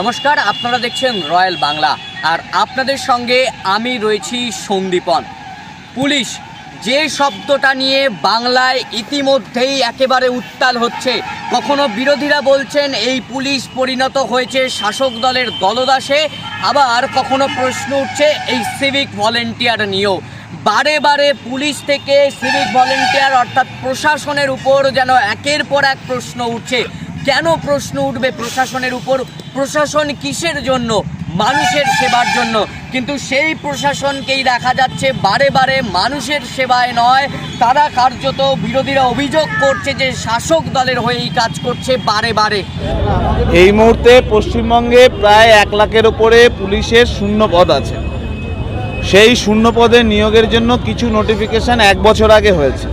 নমস্কার, আপনারা দেখছেন রয়্যাল বাংলা। আর আপনাদের সঙ্গে আমি রয়েছি সন্দীপন। পুলিশ যে শব্দটা নিয়ে বাংলায় ইতিমধ্যেই একেবারে উত্তাল হচ্ছে, কখনো বিরোধীরা বলছেন এই পুলিশ পরিণত হয়েছে শাসক দলের দলদাসে, আবার কখনো প্রশ্ন উঠছে এই সিভিক ভলেন্টিয়ার নিয়েও। বারে বারে পুলিশ থেকে সিভিক ভলেন্টিয়ার অর্থাৎ প্রশাসনের উপর যেন একের পর এক প্রশ্ন উঠছে। কেন প্রশ্ন উঠবে প্রশাসনের উপর? প্রশাসন কিসের জন্য? মানুষের সেবার জন্য। কিন্তু সেই প্রশাসনকেই দেখা যাচ্ছে বারে বারে মানুষের সেবায় নয়। তারা কার্যত বিরোধীরা অভিযোগ করছে যে শাসক দলের হয়েই কাজ করছে বারে বারে। এই মুহূর্তে পশ্চিমবঙ্গে প্রায় এক লাখের ওপরে পুলিশের শূন্য পদ আছে। সেই শূন্য পদে নিয়োগের জন্য কিছু নোটিফিকেশান এক বছর আগে হয়েছে।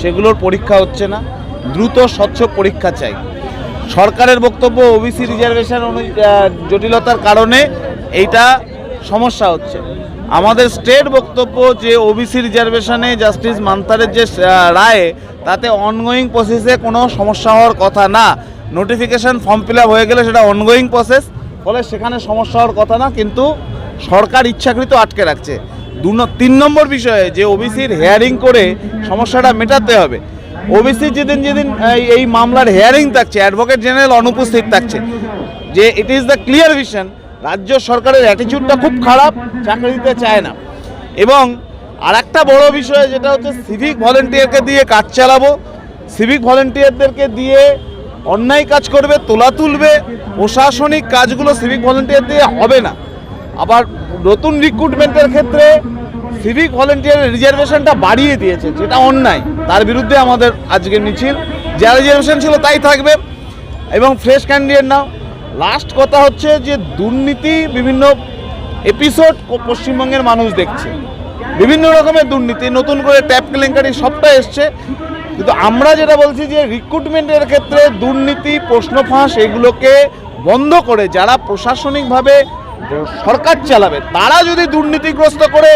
সেগুলোর পরীক্ষা হচ্ছে না। দ্রুত স্বচ্ছ পরীক্ষা চাই। সরকারের বক্তব্য ওবিসি রিজার্ভেশন জটিলতার কারণে এইটা সমস্যা হচ্ছে। আমাদের স্টেট বক্তব্য যে ওবিসি রিজার্ভেশনে জাস্টিস মান্তারের যে রায়ে, তাতে অনগোয়িং প্রসেসে কোনো সমস্যা হওয়ার কথা না। নোটিফিকেশান ফর্ম ফিল হয়ে গেলে সেটা অনগোয়িং প্রসেস ফলে সেখানে সমস্যা হওয়ার কথা না, কিন্তু সরকার ইচ্ছাকৃত আটকে রাখছে। দু তিন নম্বর বিষয়ে যে ওবিসির হেয়ারিং করে সমস্যাটা মেটাতে হবে। ওবিসি যেদিন যেদিন, এই- মামলার হেয়ারিং থাকছে অ্যাডভোকেট জেনারেল অনুপস্থিত থাকছে, যে it is the clear vision রাজ্য সরকারের অ্যাটিচিউডটা খুব খারাপ, চাকরি দিতে চায় না। এবং আর একটা বড় বিষয়, যেটা হচ্ছে সিভিক ভলেন্টিয়ারকে দিয়ে কাজ চালাবো সিভিক ভলেন্টিয়ারদেরকে দিয়ে অন্যায় কাজ করবে, তোলা তুলবে, প্রশাসনিক কাজগুলো সিভিক ভলেন্টিয়ার দিয়ে হবে না। আবার নতুন রিক্রুটমেন্টের ক্ষেত্রে সিভিক ভলেন্টিয়ারের রিজার্ভেশনটা বাড়িয়ে দিয়েছে, যেটা অন্যায়। তার বিরুদ্ধে আমাদের আজকের মিছিল। যা রিজার্ভেশন ছিল তাই থাকবে। এবং ফ্রেশ ক্যান্ডিডেট নাও। লাস্ট কথা হচ্ছে যে, দুর্নীতি বিভিন্ন এপিসোড পশ্চিমবঙ্গের মানুষ দেখছে। বিভিন্ন রকমের দুর্নীতি, নতুন করে ট্যাপ কেলেঙ্কারি সবটা এসছে। কিন্তু আমরা যেটা বলছি যে রিক্রুটমেন্টের ক্ষেত্রে দুর্নীতি প্রশ্ন ফাঁস এগুলোকে বন্ধ করে যারা প্রশাসনিকভাবে সরকার চালাবে, তারা যদি দুর্নীতিগ্রস্ত করে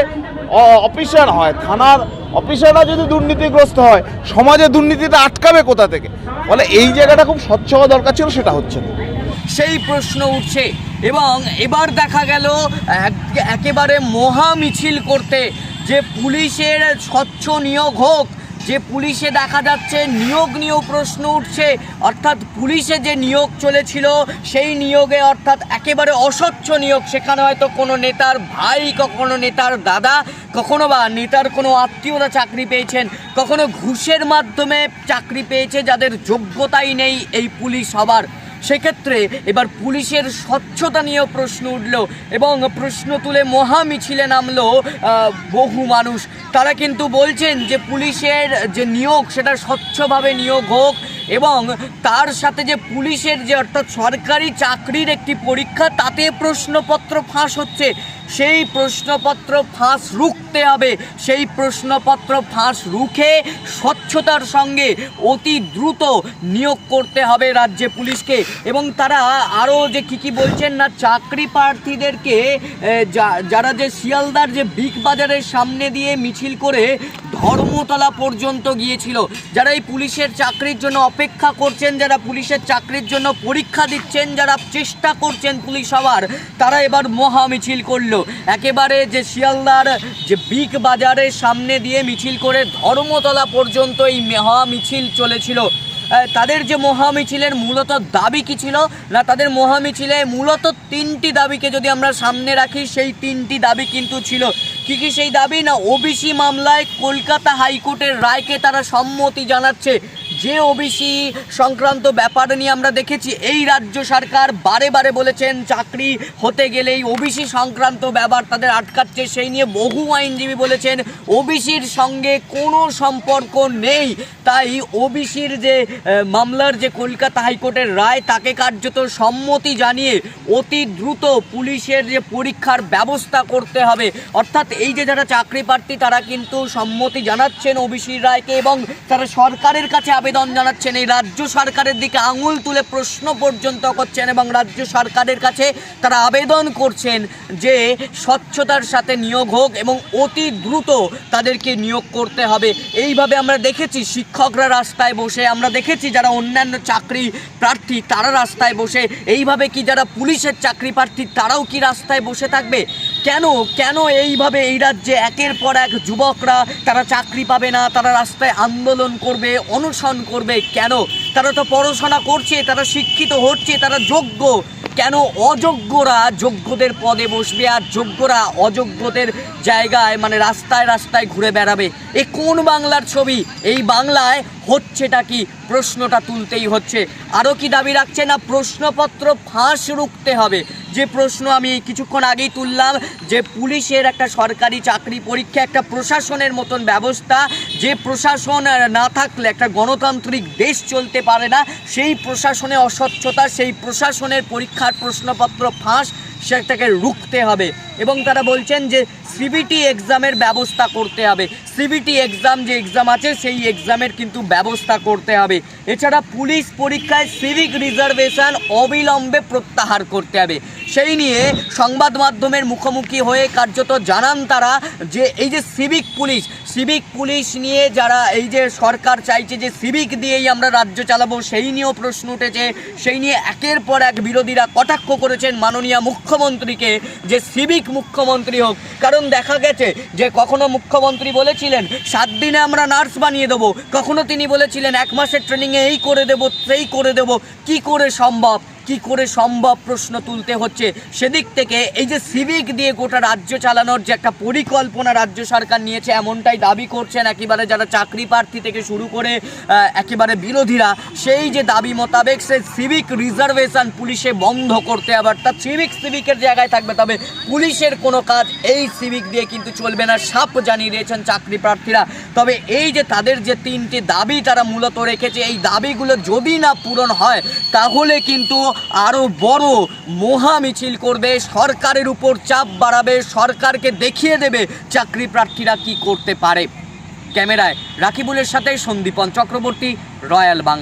অফিসার হয়, থানার অফিসাররা যদি দুর্নীতিগ্রস্ত হয়, সমাজে দুর্নীতিটা আটকাবে কোথা থেকে? ফলে এই জায়গাটা খুব স্বচ্ছ হওয়া দরকার ছিল, সেটা হচ্ছে না। সেই প্রশ্ন উঠছে, এবং এবার দেখা গেল, এক- একেবারে মহা মিছিল করতে, যে পুলিশের স্বচ্ছ নিয়োগ হোক যে পুলিশে দেখা যাচ্ছে, নিয়োগ নিয়েও প্রশ্ন উঠছে। অর্থাৎ পুলিশে যে নিয়োগ চলেছিল, সেই নিয়োগে অর্থাৎ একেবারে অস্বচ্ছ নিয়োগ। সেখানে হয়তো কোনো নেতার ভাই, কখনো নেতার দাদা, কখনো বা নেতার কোনো আত্মীয়রা চাকরি পেয়েছেন, কখনো ঘুষের মাধ্যমে চাকরি পেয়েছে যাদের যোগ্যতাই নেই এই পুলিশ হবার। সেক্ষেত্রে এবার পুলিশের স্বচ্ছতা নিয়েও প্রশ্ন উঠল এবং প্রশ্ন তুলে মহা মিছিলে নামলো বহু মানুষ। তারা কিন্তু বলছেন যে পুলিশের যে নিয়োগ, সেটা স্বচ্ছভাবে নিয়োগ হোক এবং তার সাথে যে পুলিশের যে অর্থাৎ সরকারি চাকরির একটি পরীক্ষা, তাতে প্রশ্নপত্র ফাঁস হচ্ছে। সেই প্রশ্নপত্র ফাঁস রুখতে হবে। সেই প্রশ্নপত্র ফাঁস রুখে স্বচ্ছতার সঙ্গে অতি দ্রুত নিয়োগ করতে হবে রাজ্যে পুলিশকে। এবং তারা আরও যে কী কী বলছেন না, চাকরি প্রার্থীদেরকে যারা যে শিয়ালদার যে বিগ বাজারের সামনে দিয়ে মিছিল করে ধর্মতলা পর্যন্ত গিয়েছিল, যারা এই পুলিশের চাকরির জন্য অপেক্ষা করছেন, যারা পুলিশের চাকরির জন্য পরীক্ষা দিচ্ছেন, যারা চেষ্টা করছেন পুলিশ হওয়ার তারা এবার মহা মিছিল করল। একেবারে যে শিয়ালদার যে বিগ বাজারের সামনে দিয়ে মিছিল করে ধর্মতলা পর্যন্ত এই মহা মিছিল চলেছিল তাদের যে মহা মিছিলের মূলত দাবি কি ছিল? না, তাদের মহা মিছিলে মূলত তিনটি দাবিকে যদি আমরা সামনে রাখি, সেই তিনটি দাবি কিন্তু ছিল। কি কি সেই দাবি? না, ওবিসি মামলায় কলকাতা হাইকোর্টের রায়কে তারা সম্মতি জানাচ্ছে। যে ওবিসি সংক্রান্ত ব্যাপার নিয়ে আমরা দেখেছি, এই রাজ্য সরকার বারে বারে বলেছেন চাকরি হতে গেলেই ওবিসি সংক্রান্ত ব্যাপার তাদের আটকাচ্ছে, সেই নিয়ে বহু আইনজীবী বলেছেন ওবিসির সঙ্গে কোনো সম্পর্ক নেই। তাই ওবিসির যে মামলার যে কলকাতা হাইকোর্টের রায়, তাকে কার্যত সম্মতি জানিয়ে অতি দ্রুত পুলিশের যে পরীক্ষার ব্যবস্থা করতে হবে। অর্থাৎ এই যে যারা চাকরি প্রার্থী, তারা কিন্তু সম্মতি জানাচ্ছেন ওবিসির রায়কে এবং তারা সরকারের কাছে আবেদন আবেদন জানাচ্ছেন এই রাজ্য সরকারের দিকে আঙুল তুলে প্রশ্ন পর্যন্ত করছেন এবং রাজ্য সরকারের কাছে তারা আবেদন করছেন যে স্বচ্ছতার সাথে নিয়োগ হোক এবং অতি দ্রুত তাদেরকে নিয়োগ করতে হবে। এইভাবে আমরা দেখেছি শিক্ষকরা রাস্তায় বসে, আমরা দেখেছি যারা অন্যান্য চাকরি প্রার্থী তারা রাস্তায় বসে। এইভাবে কি যারা পুলিশের চাকরি প্রার্থী তারাও কি রাস্তায় বসে থাকবে? কেন কেন এইভাবে এই রাজ্যে একের পর এক যুবকরা তারা চাকরি পাবে না, তারা রাস্তায় আন্দোলন করবে, অনশন করবে? কেন? তারা তো পড়াশোনা করছে, তারা শিক্ষিত হচ্ছে, তারা যোগ্য। কেন অযোগ্যরা যোগ্যদের পদে বসবে আর যোগ্যরা অযোগ্যদের জায়গায় মানে রাস্তায় রাস্তায় ঘুরে বেড়াবে? এ কোন বাংলার ছবি? এই বাংলায় হচ্ছেটা কি? প্রশ্নটা তুলতেই হচ্ছে। আরও কি দাবি রাখছে না প্রশ্নপত্র ফাঁস রুখতে হবে? যে প্রশ্ন আমি কিছুক্ষণ আগেই তুললাম, যে পুলিশের একটা সরকারি চাকরি পরীক্ষা, একটা প্রশাসনের মতন ব্যবস্থা, যে প্রশাসন না থাকলে একটা গণতান্ত্রিক দেশ চলতে পারে না, সেই প্রশাসনে অস্বচ্ছতা, সেই প্রশাসনের পরীক্ষার প্রশ্নপত্র ফাঁস সেটাকে রুখতে হবে। এবং তারা বলছেন যে সিবিটি এক্সামের ব্যবস্থা করতে হবে। সিবিটি এক্সাম যে এক্সাম আছে, সেই এক্সামের কিন্তু ব্যবস্থা করতে হবে। এছাড়া পুলিশ পরীক্ষায় সিভিক রিজার্ভেশন অবিলম্বে প্রত্যাহার করতে হবে। সেই নিয়ে সংবাদ মাধ্যমের মুখোমুখি হয়ে কার্যত জানান তারা যে এই যে সিভিক পুলিশ সিভিক পুলিশ নিয়ে যারা এই যে সরকার চাইছে যে সিভিক দিয়েই আমরা রাজ্য চালাবো, সেই নিয়েও প্রশ্ন উঠেছে। সেই নিয়ে একের পর এক বিরোধীরা কটাক্ষ করেছেন মাননীয় মুখ্যমন্ত্রীকে যে সিভিক মুখ্যমন্ত্রী হোক। কারণ দেখা গেছে যে কখনো মুখ্যমন্ত্রী বলেছিলেন, সাত দিনে আমরা নার্স বানিয়ে দেবো। কখনো তিনি বলেছিলেন, এক মাসের ট্রেনিংয়ে এই করে দেবো, সেই করে দেবো। কি করে সম্ভব? কি করে সম্ভব প্রশ্ন তুলতে হচ্ছে? সেদিক থেকে এই যে সিভিক দিয়ে গোটা রাজ্য চালানোর যে একটা পরিকল্পনা রাজ্য সরকার নিয়েছে, এমনটাই দাবি করছেন একেবারে যারা চাকরি প্রার্থী থেকে শুরু করে একেবারে বিরোধীরা, সেই যে দাবি মোতাবেক সে সিভিক রিজার্ভেশন পুলিশে বন্ধ করতে হবে। অর্থাৎ সিভিক সিভিকের জায়গায় থাকবে, তবে পুলিশের কোনো কাজ এই সিভিক দিয়ে কিন্তু চলবে না, সাপ জানিয়ে দিয়েছেন চাকরি প্রার্থীরা। তবে এই যে তাদের যে তিনটি দাবি তারা মূলত রেখেছে, এই দাবিগুলো যদি না পূরণ হয়, তাহলে কিন্তু আরও বড় মহা মিছিল করবে, সরকারের উপর চাপ বাড়াবে, সরকারকে দেখিয়ে দেবে চাকরি প্রার্থীরা কি করতে পারে। ক্যামেরায় রাকিবুলের সাথে সন্দীপন চক্রবর্তী, রয়্যাল বাংলা।